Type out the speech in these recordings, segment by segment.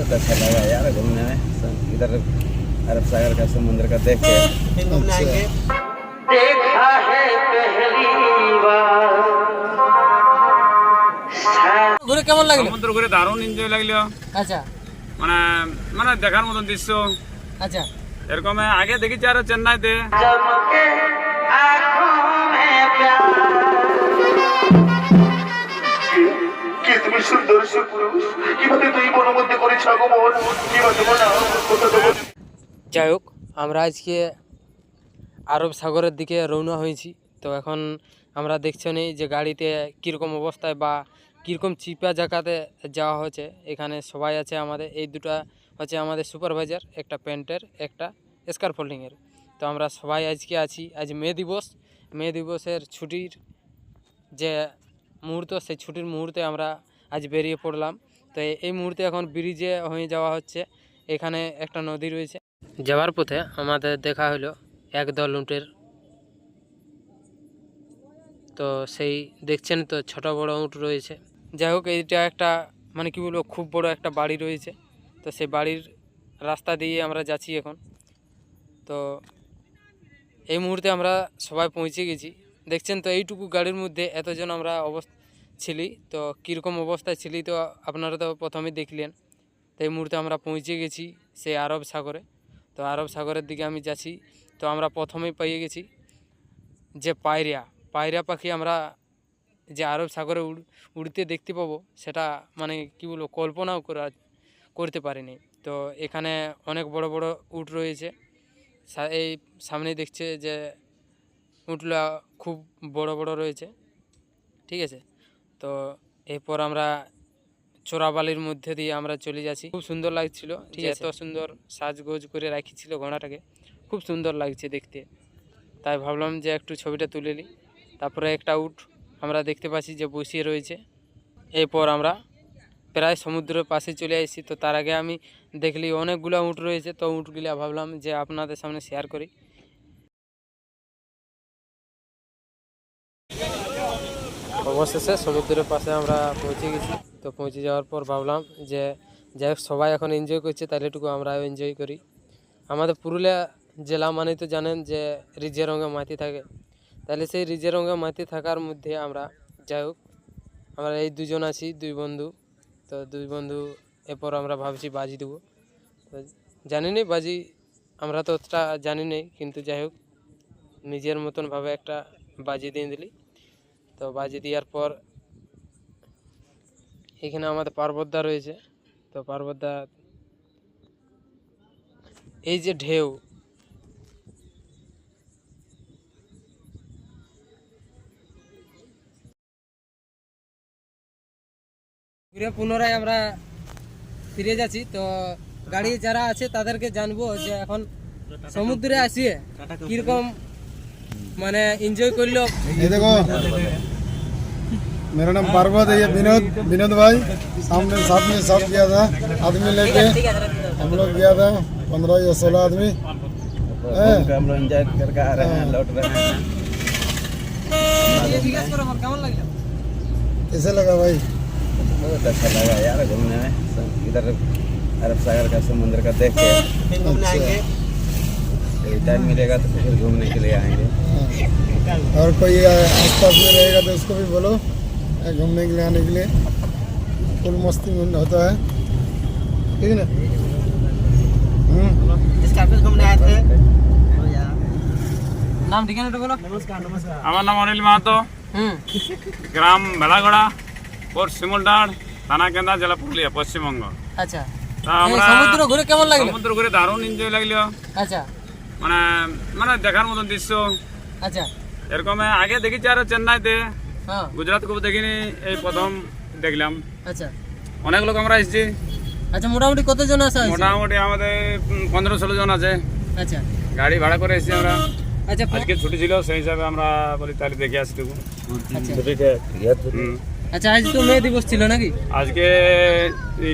बहुत अच्छा लगा यार घूमने में सब इधर अरब सागर का समुद्र का देख के फिर घूमने आएंगे देखा है पहली बार ঘুরে কেমন লাগলো সমুদ্র ঘুরে দারুণ এনজয় লাগলো আচ্ছা মানে মানে দেখার মতন দৃশ্য আচ্ছা এরকম আগে দেখেছি আরো চেন্নাইতে चमके आंखों में प्यार কে যাই হোক আমরা আজকে আরব সাগরের দিকে রওনা হয়েছি। তো এখন আমরা দেখছেন এই যে গাড়িতে কীরকম অবস্থায় বা কীরকম চিপা জায়গাতে যাওয়া হয়েছে। এখানে সবাই আছে আমাদের। এই দুটা হচ্ছে আমাদের সুপারভাইজার, একটা প্যান্টের, একটা স্কার ফোল্ডিংয়ের তো আমরা সবাই আজকে আছি, আজ মে দিবস। মে দিবসের ছুটির যে মুহূর্ত, সেই ছুটির মুহূর্তে আমরা আজ বেরিয়ে পড়লাম। তো এই- মুহূর্তে এখন ব্রিজে হয়ে যাওয়া হচ্ছে। এখানে একটা নদী রয়েছে। যাওয়ার পথে আমাদের দেখা হলো একদল উটের তো সেই দেখছেন তো ছোট বড় উট রয়েছে। যাই হোক, এইটা একটা মানে কি বলব, খুব বড় একটা বাড়ি রয়েছে। তো সেই বাড়ির রাস্তা দিয়ে আমরা যাচ্ছি এখন। তো এই মুহূর্তে আমরা সবাই পৌঁছে গেছি। দেখছেন তো, এইটুকু গাড়ির মধ্যে এতজন আমরা অবস্থা ছিলি, তো কীরকম অবস্থায় ছিলি তো আপনারা তো প্রথমেই দেখলেন। তো এই মুহূর্তে আমরা পৌঁছে গেছি সেই আরব সাগরে। তো আরব সাগরের দিকে আমি যাচ্ছি, তো আমরা প্রথমেই পেয়ে গেছি যে পায়রা পায়রা পাখি আমরা যে আরব সাগরে উড়, উড়তে দেখতে পাবো, সেটা মানে কি বলব, কল্পনাও করা, করতে পারিনি। তো এখানে অনেক বড় বড় উট রয়েছে। এই সামনে দেখছে যে উটলা খুব বড় বড় রয়েছে। ঠিক আছে? তো এরপর আমরা চোরাবালির মধ্যে দিয়ে আমরা চলে যাচ্ছি। খুব সুন্দর লাগছিল ঠিক এত সুন্দর সাজগোজ করে রাখিছিল ঘোড়াটাকে। খুব সুন্দর লাগছে দেখতে। তাই ভাবলাম যে একটু ছবিটা তুলে নিই। তারপরে একটা উট আমরা দেখতে পাচ্ছি যে বসিয়ে রয়েছে। এরপর আমরা প্রায় সমুদ্রের পাশে চলে এসেছি তো তার আগে আমি দেখলি অনেকগুলো উট রয়েছে। তো উটগুলা ভাবলাম যে আপনাদের সামনে শেয়ার করি। অবশেষে সমুদ্রের পাশে আমরা পৌঁছে গেছি। তো পৌঁছে যাওয়ার পর ভাবলাম যে যাই সবাই এখন এনজয় করছে, তাহলে এটুকু আমরাও এনজয় করি। আমাদের পুরুলিয়া জেলা মানে তো জানেন যে রিজে রঙে মাটি থাকে। তাহলে সেই রিজে রঙে মাটি থাকার মধ্যে আমরা যাই হোক, আমরা এই দুজন আছি, দুই বন্ধু। তো দুই বন্ধু এরপর আমরা ভাবছি বাজি দেবো। তো জানি নি বাজি, আমরা তো অতটা জানি নেই, কিন্তু যাই হোক, নিজের মতনভাবে একটা বাজি দিয়ে দিলি। তো বাজি দেওয়ার পর এখানে আমাদের পার্বতদা রয়েছে তো পার্বতদা এই যে ঢেউ ঘুরে পুনরায় আমরা ফিরে যাচ্ছি। তো গাড়ি যারা আছে তাদেরকে জানব যে এখন সমুদ্রে আসিয়ে কীরকম মানে এনজয় করলো ये देखो मेरा नाम पार्वत है ये विनोद विनोद भाई सामने साथ में साथ गया था आदमी लेके हम लोग गया था पंद्रह या सोलह आदमी घूम के हम लोग एंजॉय करके आ रहे हैं लौट रहे हैं কেমন লাগলো कैसे लगा भाई बहुत अच्छा लगा यार घूमने में सब इधर अरब सागर का समुद्र का देख के टाइम मिलेगा तो फिर घूमने के लिए आएंगे हाँ। और कोई आस पास में रहेगा तो उसको भी बोलो घूमने के लिए आने के लिए फुल मस्ती में होता है ठीक है ना हम्म स्कॉर्पियो घूमने आए थे নাম ঠিকানাটা বলো আমার নাম অনিল মাহাতো হুম গ্রাম ভেলাগড়া পোর্ট শিমুলডাড় থানা কেন্দ্রা জেলা পুরুলিয়া পশ্চিমবঙ্গ আচ্ছা তা এই আমরা সমুদ্র ঘুরে কেমন লাগলো সমুদ্র ঘুরে দারুণ এনজয় লাগলো আচ্ছা মানে মানে দেখার মত দৃশ্য আচ্ছা এরকম আগে দেখেছি আর চেন্নাইতে গুজরাট খুব দেখিনি এই প্রথম দেখলাম আচ্ছা অনেক লোক আমরা এসেছি আচ্ছা মোটামুটি কতজন আছে মোটামুটি আমাদের পনেরো ষোলো জন আছে আচ্ছা গাড়ি ভাড়া করে এসেছি আমরা আচ্ছা আজকে ছুটি ছিল সেই হিসাবে আমরা বলি তাহলে দেখে আসি টুকু আচ্ছা আজ তো মে দিবস ছিল নাকি আজকে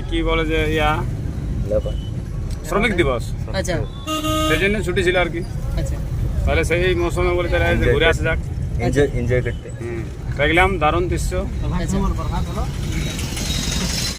কি বলে যে ইয়া শ্রমিক দিবস আচ্ছা সেই জন্য ছুটি ছিল আর কি। আচ্ছা। তাহলে সেই মৌসুমে বলে তাহলে ঘুরে আসা যাক। এনজয় করতে। দেখলাম দারুণ দৃশ্য। আচ্ছা।